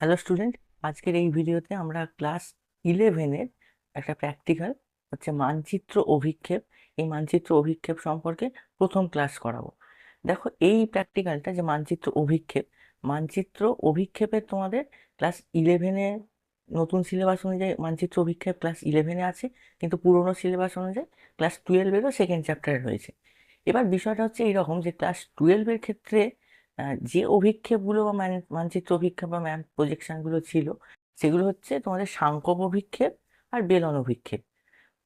Hello student আজকের এই ভিডিওতে আমরা ক্লাস ইলেভেনের একটা প্র্যাকটিক্যাল হচ্ছে মানচিত্র অভিক্ষেপ। এই মানচিত্র অভিক্ষেপ সম্পর্কে প্রথম ক্লাস করাবো। দেখো এই প্র্যাকটিক্যালটা যে মানচিত্র অভিক্ষেপ, মানচিত্র অভিক্ষেপের তোমাদের ক্লাস ইলেভেনে নতুন সিলেবাস অনুযায়ী মানচিত্র অভিক্ষেপ ক্লাস ইলেভেনে আছে, কিন্তু পুরনো সিলেবাস অনুযায়ী ক্লাস টুয়েলভেরও সেকেন্ড চ্যাপ্টারে রয়েছে। এবার বিষয়টা হচ্ছে এইরকম যে ক্লাস টুয়েলভের ক্ষেত্রে যে অভিক্ষেপগুলো বা মান- মানচিত্র অভিক্ষেপ বা ম্যাপ প্রজেকশনগুলো ছিল সেগুলো হচ্ছে তোমাদের সাংকব অভিক্ষেপ আর বেলন অভিক্ষেপ।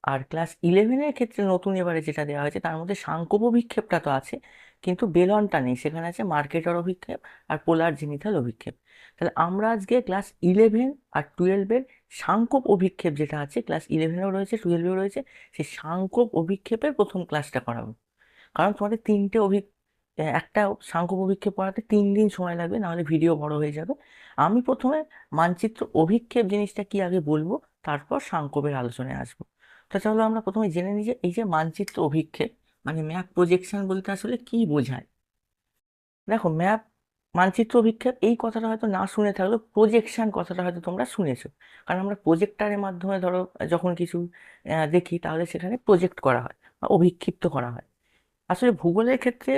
আর ক্লাস ইলেভেনের ক্ষেত্রে নতুন এবারে যেটা দেওয়া হয়েছে তার মধ্যে সাংকব অভিক্ষেপটা তো আছে কিন্তু বেলনটা নেই সেখানে আছে মার্কেটর অভিক্ষেপ আর পোলার জেনিথাল অভিক্ষেপ। তাহলে আমরা আজকে ক্লাস ইলেভেন আর টুয়েলভের সাংকব অভিক্ষেপ যেটা আছে ক্লাস ইলেভেনেও রয়েছে টুয়েলভেও রয়েছে সেই সাংকব অভিক্ষেপের প্রথম ক্লাসটা করাবো। কারণ তোমাদের তিনটে অভি এ, একটা সাংখ্য অভিক্ষেপ পড়াতে তিন দিন সময় লাগবে, নাহলে ভিডিও বড় হয়ে যাবে। আমি প্রথমে মানচিত্র অভিক্ষেপ জিনিসটা কি আগে বলব, তারপর সাংকবের আলোচনায় আসব। তো চলো আমরা প্রথমে জেনে নিই যে এই যে মানচিত্র অভিক্ষেপ মানে ম্যাপ প্রজেকশন বলতে আসলে কি বোঝায়? দেখো, ম্যাপ মানচিত্র অভিক্ষেপ, এই কথাটা হয়তো না শুনে থাকলেও প্রজেকশন কথাটা হয়তো তোমরা শুনেছো। কারণ আমরা প্রজেক্টারের মাধ্যমে ধরো, যখন কিছু দেখি, তাহলে সেখানে প্রজেক্ট করা হয় বা অভিক্ষিপ্ত করা হয়। আসলে ভূগোলের ক্ষেত্রে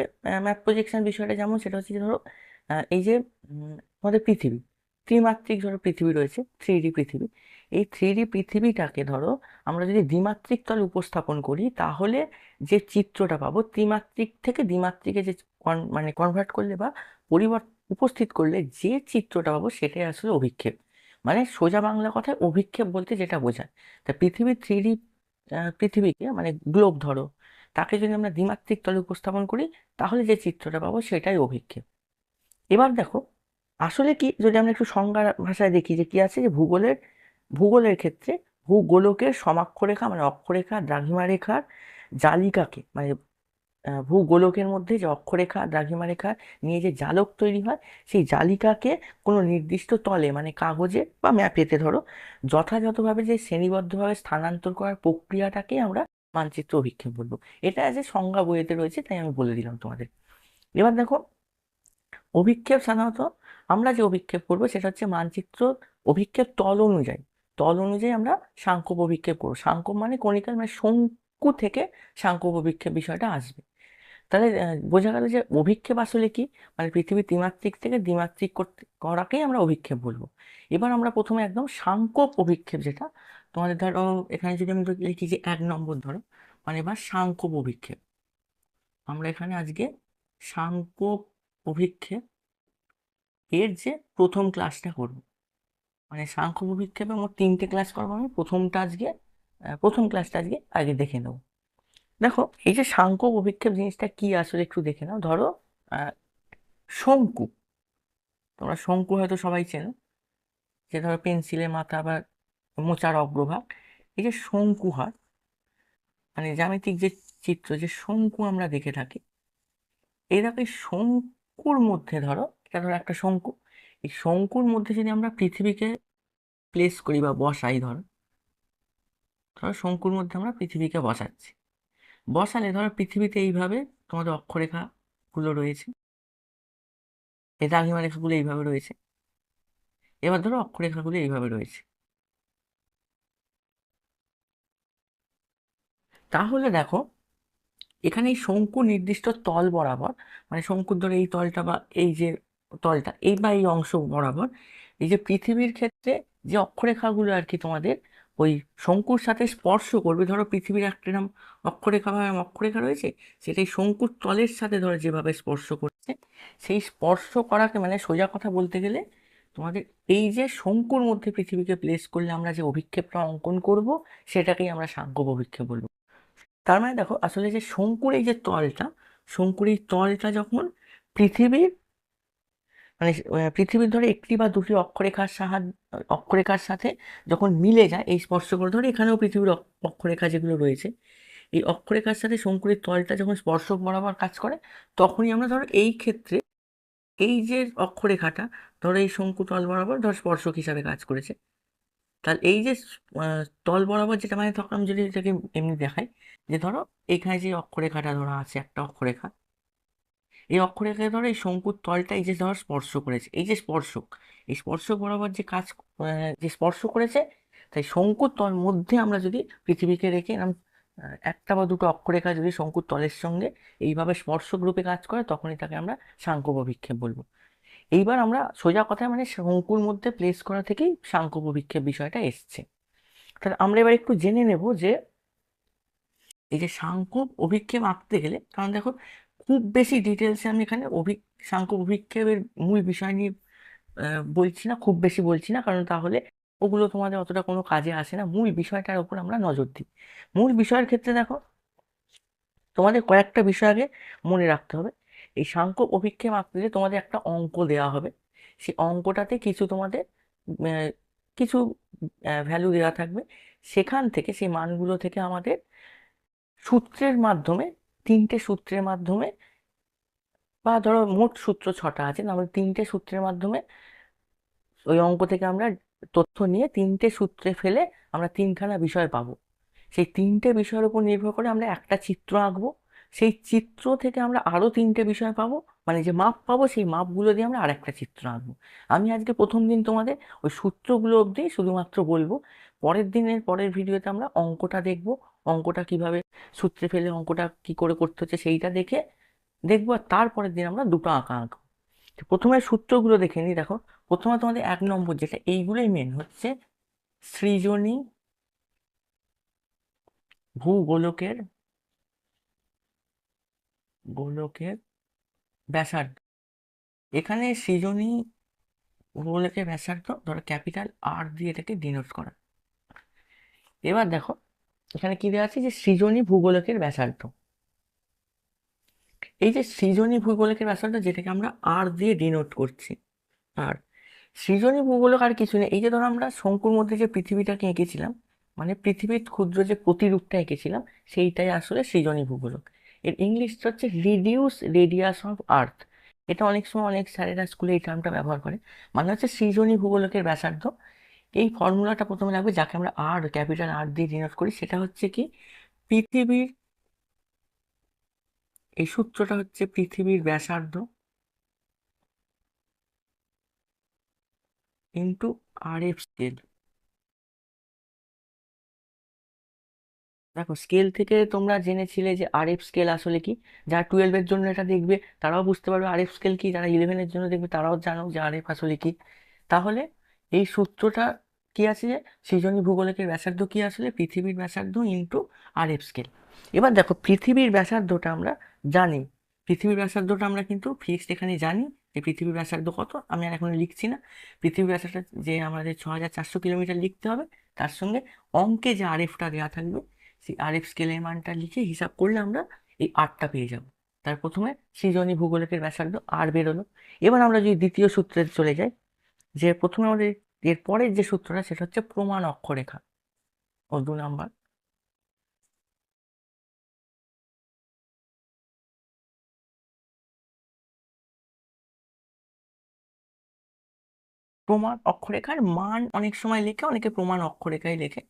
ম্যাপ প্রজেকশন বিষয়টা যেমন, সেটা হচ্ছে ধরো এই যে আমাদের পৃথিবী, ত্রিমাত্রিক ধরো পৃথিবী রয়েছে থ্রি ডি পৃথিবী। এই থ্রি ডি পৃথিবীটাকে ধরো, আমরা যদি দ্বিমাত্রিক তলে উপস্থাপন করি, তাহলে যে চিত্রটা পাবো, ত্রিমাত্রিক থেকে দ্বিমাত্রিকে যে মানে কনভার্ট করলে বা পরিবর্তন উপস্থিত করলে যে চিত্রটা পাবো, সেটাই আসলে অভিক্ষেপ। মানে সোজা বাংলা কথায় অভিক্ষেপ বলতে যেটা বোঝায়। তা পৃথিবীর থ্রি ডি পৃথিবীকে মানে গ্লোব ধরো তাকে যদি আমরা দ্বিমাত্রিক তলে উপস্থাপন করি, তাহলে যে চিত্রটা পাবো সেটাই অভিক্ষেপ। এবার দেখো, আসলে কি, যদি আমরা একটু সংজ্ঞা ভাষায় দেখি যে কি আছে, যে ভূগোলের ভূগোলের ক্ষেত্রে ভূগোলকের সমাক্ষরেখা মানে অক্ষরেখা দ্রাঘিমা রেখার জালিকাকে মানে ভূগোলকের মধ্যে যে অক্ষরেখা দ্রাঘিমা রেখা নিয়ে যে জালক তৈরি হয়, সেই জালিকাকে কোনো নির্দিষ্ট তলে মানে কাগজে বা ম্যাপেতে ধরো, যথাযথভাবে যে শ্রেণীবদ্ধভাবে স্থানান্তর করার প্রক্রিয়াটাকে আমরা মানচিত্র অভিক্ষেপ বলব। এটা যে সংজ্ঞা বইয়েতে রয়েছে, তাই আমি বলে দিলাম তোমাদের। এবার দেখো, অভিক্ষেপ সাধারণত আমরা যে অভিক্ষেপ করব সেটা হচ্ছে মানচিত্র অভিক্ষেপ তল অনুযায়ী। তল অনুযায়ী আমরা সাংখ্যব অভিক্ষেপ করব। সাংখ্য মানে কণিকাল মানে শঙ্কু থেকে সাংখ্যব অভিক্ষেপ বিষয়টা আসবে। তাহলে বোঝা গেল যে অভিক্ষেপ আসলে কি? মানে পৃথিবীর ত্রিমাত্রিক থেকে দ্বিমাত্রিক করতে, করাকেই আমরা অভিক্ষেপ বলব। এবার আমরা প্রথমে একদম সাংকোপ অভিক্ষেপ যেটা তোমাদের ধরো, এখানে যদি আমি লিখি যে এক নম্বর ধরো মানে এবার সাংকোপ অভিক্ষেপ। আমরা এখানে আজকে সাংকোপ অভিক্ষেপ এর যে প্রথম ক্লাসটা করব। মানে সাংখ্য অভিক্ষেপে মোট তিনটে ক্লাস করব আমি। প্রথমটা আজকে প্রথম ক্লাসটা আজকে আগে দেখে নেব। দেখো, এই যে সাংখ্য অভিক্ষেপ জিনিসটা কি আসলে একটু দেখে নাও। ধরো শঙ্কু। তোমরা শঙ্কু হয়তো সবাই চেনো। যে ধরো পেন্সিলের মাথা বা মোচার অগ্রভাগ। এই যে শঙ্কু হয় মানে জ্যামিতিক যে চিত্র, যে শঙ্কু আমরা দেখে থাকি এই দেখো এই শঙ্কুর মধ্যে ধরো, এটা ধরো একটা শঙ্কু, এই শঙ্কুর মধ্যে যদি আমরা পৃথিবীকে প্লেস করি বা বসাই ধরো ধরো শঙ্কুর মধ্যে আমরা পৃথিবীকে বসাচ্ছি। বসালে ধরো পৃথিবীতে এইভাবে তোমাদের অক্ষরেখাগুলো রয়েছে এই দ্রাঘিমা রেখাগুলো এইভাবে রয়েছে, এবার ধরো অক্ষরেখাগুলো এইভাবে রয়েছে। তাহলে দেখো, এখানে এই শঙ্কু নির্দিষ্ট তল বরাবর মানে শঙ্কুর ধরে এই তলটা বা এই যে তলটা, এই বা এই অংশ বরাবর, এই যে পৃথিবীর ক্ষেত্রে যে অক্ষরেখাগুলো আর কি তোমাদের ওই শঙ্কুর সাথে স্পর্শ করবে, ধরো পৃথিবীর একটা এরকম অক্ষরেখা বা অক্ষরেখা রয়েছে সেটাই শঙ্কুর তলের সাথে ধরো যেভাবে স্পর্শ করছে, সেই স্পর্শ করাকে মানে সোজা কথা বলতে গেলে তোমাদের এই যে শঙ্কুর মধ্যে পৃথিবীকে প্লেস করলে আমরা যে অভিক্ষেপটা অঙ্কন করব, সেটাকেই আমরা সাংখ্য অভিক্ষেপ বলব। তার মানে দেখো আসলে যে শঙ্কুর এই যে তলটা, শঙ্কুর এই তলটা যখন পৃথিবীর মানে পৃথিবীর ধরে একটি বা দুটি অক্ষরেখার সাহায্য অক্ষরেখার সাথে যখন মিলে যায়, এই স্পর্শ করে ধরে এখানেও পৃথিবীর অক- অক্ষরেখা যেগুলো রয়েছে, এই অক্ষরেখার সাথে শঙ্কুরের তলটা যখন স্পর্শক বরাবর কাজ করে, তখনই আমরা ধরো এই ক্ষেত্রে এই যে অক্ষরেখাটা ধরো এই শঙ্কু তল বরাবর ধর স্পর্শক হিসাবে কাজ করেছে। তাহলে এই যে তল বরাবর যেটা মানে তখন আমি যদি এটাকে এমনি দেখাই, যে ধরো এখানে যে অক্ষরেখাটা ধরো আছে, একটা অক্ষরেখা। এই অক্ষরেখায় ধরো এই শঙ্কুর তলটা এই যে ধরো স্পর্শ করেছে, এই যে স্পর্শক, এই স্পর্শক বরাবর যে কাজ যে স্পর্শ করেছে, তাই শঙ্কুর তল মধ্যে আমরা যদি পৃথিবীকে রেখে এরকম একটা বা দুটো অক্ষরেখা যদি শঙ্কুর তলের সঙ্গে এইভাবে স্পর্শক রূপে কাজ করে, তখনই তাকে আমরা বিক্ষেপ বলব। এইবার আমরা সোজা কথায় মানে শঙ্কুর মধ্যে প্লেস করা থেকেই সাংকোপ বিক্ষেপ বিষয়টা এসছে। তাহলে আমরা এবার একটু জেনে নেব যে এই যে সাংখ্যক অভিক্ষেপ আঁকতে গেলে, কারণ দেখো খুব বেশি ডিটেলসে আমি এখানে অভি সাংখ্যক অভিক্ষেপের মূল বিষয় নিয়ে বলছি না, খুব বেশি বলছি না, কারণ তাহলে ওগুলো তোমাদের অতটা কোনো কাজে আসে না। মূল বিষয়টার উপর আমরা নজর দিই। মূল বিষয়ের ক্ষেত্রে দেখো তোমাদের কয়েকটা বিষয় আগে মনে রাখতে হবে। এই সাংখ্যক অভিক্ষেপ আঁকতে গেলে তোমাদের একটা অঙ্ক দেওয়া হবে। সেই অঙ্কটাতে কিছু তোমাদের কিছু ভ্যালু দেওয়া থাকবে। সেখান থেকে সেই মানগুলো থেকে আমাদের সূত্রের মাধ্যমে, তিনটে সূত্রের মাধ্যমে বা ধরো মোট সূত্র ছটা আছে তাহলে তিনটে সূত্রের মাধ্যমে ওই অঙ্ক থেকে আমরা তথ্য নিয়ে তিনটে সূত্রে ফেলে আমরা তিনখানা বিষয় পাবো। সেই তিনটে বিষয়ের উপর নির্ভর করে আমরা একটা চিত্র আঁকবো। সেই চিত্র থেকে আমরা আরও তিনটে বিষয় পাবো। মানে যে মাপ পাবো, সেই মাপগুলো দিয়ে আমরা আরেকটা চিত্র আঁকবো। আমি আজকে প্রথম দিন তোমাদের ওই সূত্রগুলো অবধি শুধুমাত্র বলব। পরের দিনের পরের ভিডিওতে আমরা অঙ্কটা দেখব। অঙ্কটা কীভাবে সূত্রে ফেলে অঙ্কটা কি করে করতে হচ্ছে সেইটা দেখে দেখব আর তারপরের দিন আমরা দুটো আঁকা আঁকবো। প্রথমে সূত্রগুলো দেখে নিই। দেখো, প্রথমে তোমাদের এক নম্বর যেটা, এইগুলোই মেন হচ্ছে সৃজনী ভূগোলকের গোলকের ব্যাসার্ধ। এখানে সৃজনী ভূগোলকের ব্যাসার্ধ ধরো ক্যাপিটাল আর দিয়ে এটাকে ডিনোট করা। এবার দেখো, এখানে কি দেওয়া আছে যে সৃজনী ভূগোলকের ব্যাসার্ধ। এই যে সৃজনী ভূগোলকের ব্যাসার্ধ যেটাকে আমরা আর দিয়ে ডিনোট করছি, আর সৃজনী ভূগোলক আর কিছু নেই। এই যে ধরো আমরা শঙ্কুর মধ্যে যে পৃথিবীটাকে এঁকেছিলাম মানে পৃথিবীর ক্ষুদ্র যে প্রতিরূপটা এঁকেছিলাম, সেইটাই আসলে সৃজনী ভূগোলক। এর ইংলিশটা হচ্ছে রিডিউস রেডিয়াস অফ আর্থ এটা অনেক সময় অনেক স্যারেরা স্কুলে এই টার্মটা ব্যবহার করে। মানে হচ্ছে সৃজনী ভূগোলকের ব্যাসার্ধ। এই ফর্মুলাটা প্রথমে লাগবে যাকে আমরা আর ক্যাপিটাল আর দিয়ে ডিনোট করি। সেটা হচ্ছে কি? পৃথিবীর এই সূত্রটা হচ্ছে পৃথিবীর ব্যাসার্ধ ইন্টু আর এফ স্কেল দেখো স্কেল থেকে তোমরা জেনেছিলে যে আর এফ স্কেল আসলে কি? যারা টুয়েলভের জন্য এটা দেখবে, তারাও বুঝতে পারবে আর এফ স্কেল কি। যারা ইলেভেনের জন্য দেখবে, তারাও জানো যে আর এফ আসলে কি। তাহলে এই সূত্রটা কি আছে যে সৃজনী ভূগোলকের ব্যাসার্ধ কি আসলে? পৃথিবীর ব্যাসার্ধ ইন্টু আর এফ স্কেল এবার দেখো, পৃথিবীর ব্যাসার্ধটা আমরা জানি। পৃথিবীর ব্যাসার্ধটা আমরা কিন্তু ফিক্সড এখানে জানি যে পৃথিবীর ব্যাসার্ধ কত, আমি আর এখন লিখছি না। পৃথিবীর ব্যাসার্ধ যে আমাদের ছ হাজার চারশো কিলোমিটার লিখতে হবে, তার সঙ্গে অঙ্কে যে আর এফটা দেওয়া থাকবে সেই আর এফ স্কেলের মানটা লিখে হিসাব করলে আমরা এই আটটা পেয়ে যাব। তার প্রথমে সৃজনী ভূগোলকের ব্যাসার্ধ আর বেরোলো। এবার আমরা যদি দ্বিতীয় সূত্রে চলে যাই, যে প্রথমে আমাদের এর পরের যে সূত্রটা, সেটা হচ্ছে প্রমাণ অক্ষরেখা। ও দু নাম্বার। প্রমাণ অক্ষরেখার মান অনেক সময় লেখে, অনেকে প্রমাণ অক্ষরেখায় লেখে।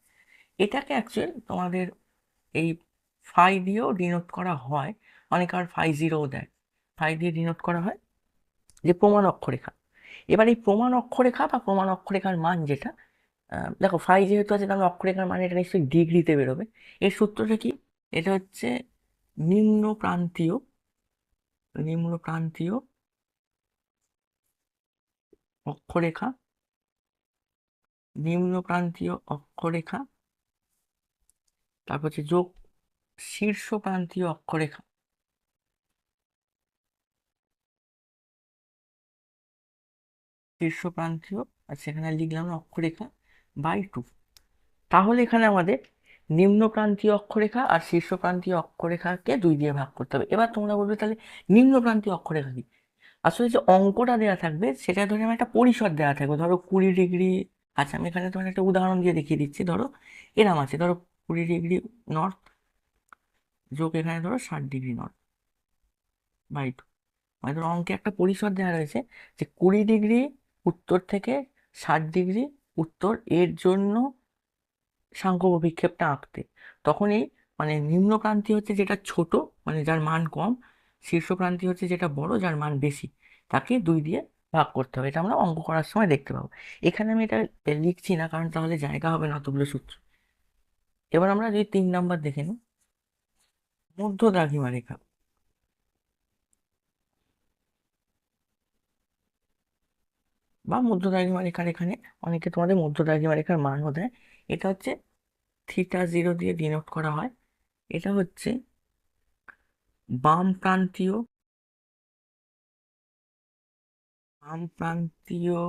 এটাকে অ্যাকচুয়াল তোমাদের এই ফাই দিয়েও ডিনোট করা হয়। অনেকে আর ফাই জিরোও দেয়। ফাই দিয়ে ডিনোট করা হয় যে প্রমাণ অক্ষরেখা। এবার এই প্রমাণ অক্ষরেখা বা প্রমাণ অক্ষরেখার মান যেটা দেখো ফাই যেহেতু আছে, তাহলে অক্ষরেখার মান এটা নিশ্চয়ই ডিগ্রিতে বেরোবে। এর সূত্রটা কি? এটা হচ্ছে নিম্ন প্রান্তীয় নিম্ন প্রান্তীয় অক্ষরেখা, নিম্ন প্রান্তীয় অক্ষরেখা তারপর হচ্ছে যোগ শীর্ষ প্রান্তীয় অক্ষরেখা। শীর্ষ প্রান্তীয় আর সেখানে লিখলাম অক্ষরেখা বাই টু তাহলে এখানে আমাদের নিম্ন প্রান্তীয় অক্ষরেখা আর শীর্ষ প্রান্তীয় অক্ষরেখাকে দুই দিয়ে ভাগ করতে হবে। এবার তোমরা বলবে তাহলে নিম্ন প্রান্তীয় অক্ষরেখা কি? আসলে যে অঙ্কটা দেওয়া থাকবে, সেটা ধরে আমার একটা পরিসর দেওয়া থাকবে। ধরো কুড়ি ডিগ্রি আচ্ছা আমি এখানে তোমার একটা উদাহরণ দিয়ে দেখিয়ে দিচ্ছি। ধরো এরম আছে। ধরো কুড়ি ডিগ্রি নর্থ যোগ এখানে ধরো ষাট ডিগ্রি নর্থ বাই টু মানে ধরো অঙ্কে একটা পরিসর দেওয়া রয়েছে যে কুড়ি ডিগ্রি উত্তর থেকে ষাট ডিগ্রি উত্তর এর জন্য সাংখ্য অভিক্ষেপটা আঁকতে। তখন এই মানে নিম্নক্রান্তি হচ্ছে যেটা ছোট মানে যার মান কম শীর্ষক্রান্তি হচ্ছে যেটা বড়, যার মান বেশি, তাকে দুই দিয়ে ভাগ করতে হবে। এটা আমরা অঙ্ক করার সময় দেখতে পাবো। এখানে আমি এটা লিখছি না, কারণ তাহলে জায়গা হবে না অতগুলো সূত্র। এবার আমরা যদি তিন নাম্বার দেখে নিই। মধ্য দ্রাঘিমা রেখা। বা মধ্য দ্রাঘিমা রেখার এখানে অনেকে তোমাদের মধ্য দ্রাঘিমা রেখার মানও দেয় এটা হচ্ছে থিটা জিরো দিয়ে ডিনোট করা হয়। এটা হচ্ছে বাম প্রান্তীয় বাম প্রান্তীয়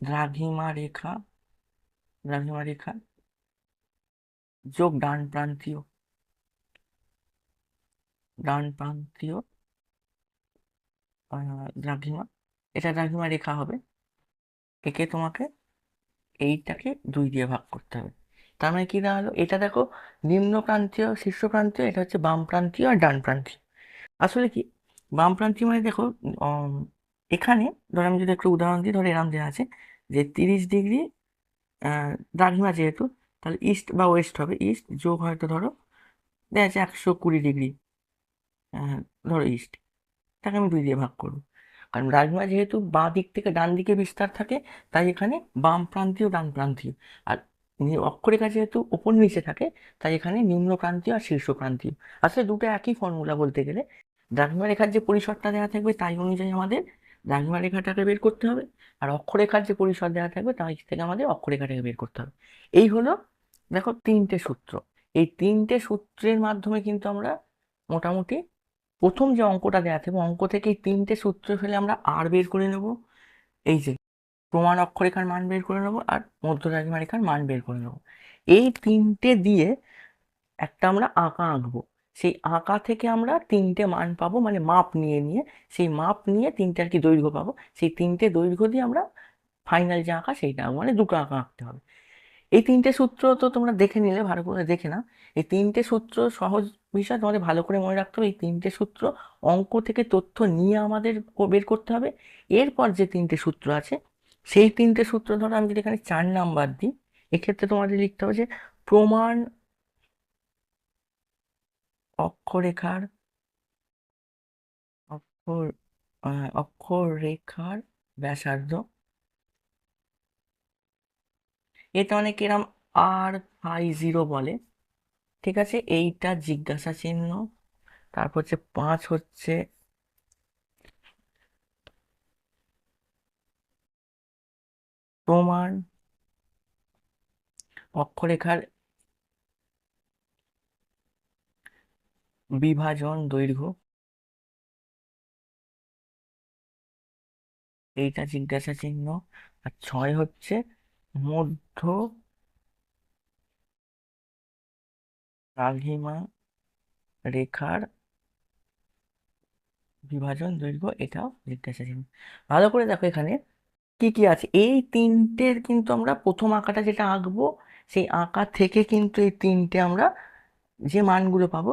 দ্রাঘিমা রেখা দ্রাঘিমা রেখা। যোগ ডান প্রান্তীয়। ডান প্রান্তীয় দ্রাঘিমা। এটা দ্রাঘিমা রেখা হবে। একে তোমাকে এইটাকে দুই দিয়ে ভাগ করতে হবে। তার মানে কি দাঁড়াল? এটা দেখো নিম্ন প্রান্তীয়, শীর্ষ প্রান্তীয়, এটা হচ্ছে বাম প্রান্তীয় আর ডান প্রান্তীয়। আসলে কি? বাম প্রান্তীয় মানে দেখো এখানে ধরো আমি যদি একটু উদাহরণ দিই, ধরো এরম দেওয়া আছে যে তিরিশ ডিগ্রি দ্রাঘিমা যেহেতু তাহলে ইস্ট বা ওয়েস্ট হবে। ইস্ট যোগ হয়তো ধরো, দেখা যাচ্ছে একশো কুড়ি ডিগ্রি ধরো ইস্ট তাকে আমি দুই দিয়ে ভাগ করব। কারণ দ্রাঘিমা যেহেতু বাঁ দিক থেকে ডান দিকে বিস্তার থাকে, তাই এখানে বাম প্রান্তীয়, ডান প্রান্তীয়। আর অক্ষরেখা যেহেতু ওপর নিচে থাকে, তাই এখানে নিম্ন প্রান্তীয় আর শীর্ষ প্রান্তীয়। আসলে দুটো একই ফর্মুলা বলতে গেলে দ্রাঘিমা রেখার যে পরিসরটা দেওয়া থাকবে, তাই অনুযায়ী আমাদের দ্রাঘিমা রেখাটাকে বের করতে হবে আর অক্ষরেখার যে পরিসর দেওয়া থাকবে তাই থেকে আমাদের অক্ষরেখাটাকে বের করতে হবে। এই হলো দেখো তিনটে সূত্র। এই তিনটে সূত্রের মাধ্যমে কিন্তু আমরা মোটামুটি প্রথম যে অঙ্কটা দেওয়া থাকবে, অঙ্ক থেকে এই তিনটে সূত্র ফেলে আমরা আর বের করে নেব। এই যে প্রমাণ অক্ষরেখার মান বের করে নেব আর মধ্য দ্রাঘিমা রেখার মান বের করে নেব। এই তিনটে দিয়ে একটা আমরা আঁকা আঁকবো। সেই আঁকা থেকে আমরা তিনটে মান পাবো মানে মাপ নিয়ে নিয়ে, সেই মাপ নিয়ে তিনটে আর কি দৈর্ঘ্য পাবো? সেই তিনটে দৈর্ঘ্য দিয়ে আমরা ফাইনাল যে আঁকা সেইটা মানে দুটো আঁকা আঁকতে হবে। এই তিনটে সূত্র তো তোমরা দেখে নিলে, ভালো করে দেখে নাও। এই তিনটে সূত্র সহজ বিষয়, তোমাদের ভালো করে মনে রাখতে হবে, এই তিনটে সূত্র অঙ্ক থেকে তথ্য নিয়ে আমাদের বের করতে হবে। এরপর যে তিনটে সূত্র আছে, সেই তিনটে সূত্র ধরো আমি যদি এখানে চার নাম্বার দিই, এক্ষেত্রে তোমাদের লিখতে হবে যে প্রমাণ অক্ষরেখার অক্ষর অক্ষরেখার ব্যাসার্ধ। এটা অনেক এরম আর, ফাই, জিরো বলে, ঠিক আছে? এইটা জিজ্ঞাসা চিহ্ন, তারপর হচ্ছে পাঁচ হচ্ছে প্রমাণ, অক্ষরেখার বিভাজন দৈর্ঘ্য। এইটা জিজ্ঞাসা চিহ্ন। আর ছয় হচ্ছে মধ্য দ্রাঘিমা রেখার বিভাজন দৈর্ঘ্য, এটাও জিজ্ঞাসা চিহ্ন। ভালো করে দেখো এখানে কি কি আছে। এই তিনটের কিন্তু আমরা প্রথম আঁকাটা যেটা আঁকবো, সেই আঁকা থেকে কিন্তু এই তিনটে আমরা যে মানগুলো পাবো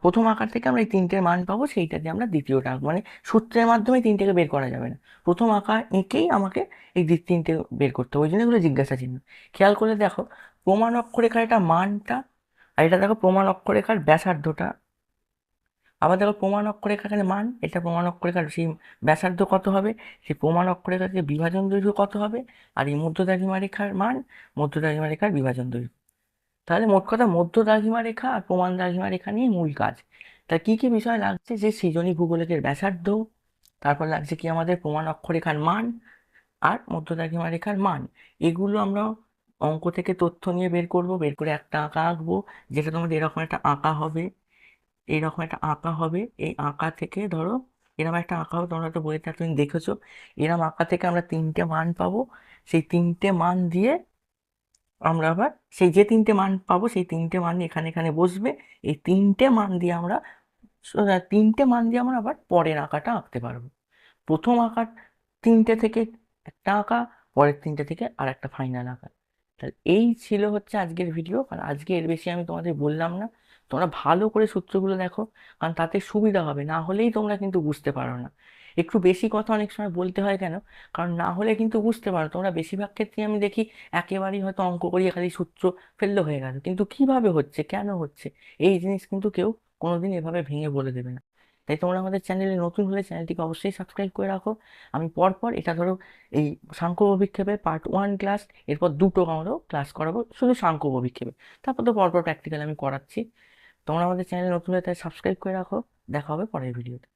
প্রথম আঁকার থেকে আমরা এই তিনটের মান পাবো, সেইটা দিয়ে আমরা দ্বিতীয়টা আঁকবো। মানে সূত্রের মাধ্যমে তিনটেকে বের করা যাবে না। প্রথম আঁকা এঁকেই আমাকে এই দি- তিনটে বের করতে হবে, ওই জন্য এগুলো জিজ্ঞাসা চিহ্ন। খেয়াল করে দেখো, প্রমাণ অক্ষরেখার এটা মানটা আর এটা দেখো প্রমাণ অক্ষরেখার ব্যাসার্ধটা। আবার দেখো প্রমাণ অক্ষরেখা এখানে মান, এটা প্রমাণ অক্ষরেখার সেই ব্যাসার্ধ কত হবে, সেই প্রমাণ অক্ষরেখার যে বিভাজন দৈর্ঘ্য কত হবে, আর এই মধ্য দ্রাঘিমা রেখার মান মধ্য দ্রাঘিমা রেখার বিভাজন দৈর্ঘ্য। তাহলে মোট কথা মধ্য দ্রাঘিমা রেখা আর প্রমাণ দ্রাঘিমা রেখা নিয়ে মূল কাজ। তা কি কি বিষয় লাগছে যে সৃজনী ভূগোলকের ব্যাসার্ধ? তারপর লাগছে কি আমাদের প্রমাণ অক্ষরেখার মান আর মধ্য দ্রাঘিমা রেখার মান? এগুলো আমরা অঙ্ক থেকে তথ্য নিয়ে বের করব, বের করে একটা আঁকা আঁকবো যেটা তোমাদের এরকম একটা আঁকা হবে। এইরকম একটা আঁকা হবে। এই আঁকা থেকে ধরো এরকম একটা আঁকা হবে, তোমরা তো বইতে এতদিন দেখেছ। এরকম আঁকা থেকে আমরা তিনটে মান পাবো। সেই তিনটে মান দিয়ে আমরা আবার সেই যে তিনটে মান পাবো, সেই তিনটে মান এখানে এখানে বসবে। এই তিনটে মান দিয়ে আমরা তিনটে মান দিয়ে আমরা আবার পরের আঁকাটা আঁকতে পারব। প্রথম আঁকার তিনটে থেকে একটা আঁকা, পরের তিনটে থেকে আর একটা ফাইনাল আঁকা। তাহলে এই ছিল হচ্ছে আজকের ভিডিও কারণ আজকে এর বেশি আমি তোমাদের বললাম না। তোমরা ভালো করে সূত্রগুলো দেখো, কারণ তাতে সুবিধা হবে, না হলেই তোমরা কিন্তু বুঝতে পারো না। একটু বেশি কথা অনেক সময় বলতে হয় কেন? কারণ না হলে কিন্তু বুঝতে পারো, তোমরা বেশিরভাগ ক্ষেত্রে আমি দেখি একেবারেই হয়তো অঙ্ক করিয়ে খালি সূত্র ফেললে হয়ে গেল। কিন্তু কীভাবে হচ্ছে? কেন হচ্ছে? এই জিনিস কিন্তু কেউ কোনোদিন এভাবে ভেঙে বলে দেবে না। তাই তোমরা আমাদের চ্যানেলে নতুন হলে চ্যানেলটিকে অবশ্যই সাবস্ক্রাইব করে রাখো। আমি পরপর এটা ধরো এই সাংখ্য অভিক্ষেপে পার্ট ওয়ান ক্লাস, এরপর দুটো আমারও ক্লাস করাবো শুধু সাংখ্য অভিক্ষেপে। তারপর তো পরপর প্র্যাকটিক্যাল আমি করাচ্ছি। তোমরা আমাদের চ্যানেলে নতুন হলে তাই সাবস্ক্রাইব করে রাখো। দেখা হবে পরের ভিডিওতে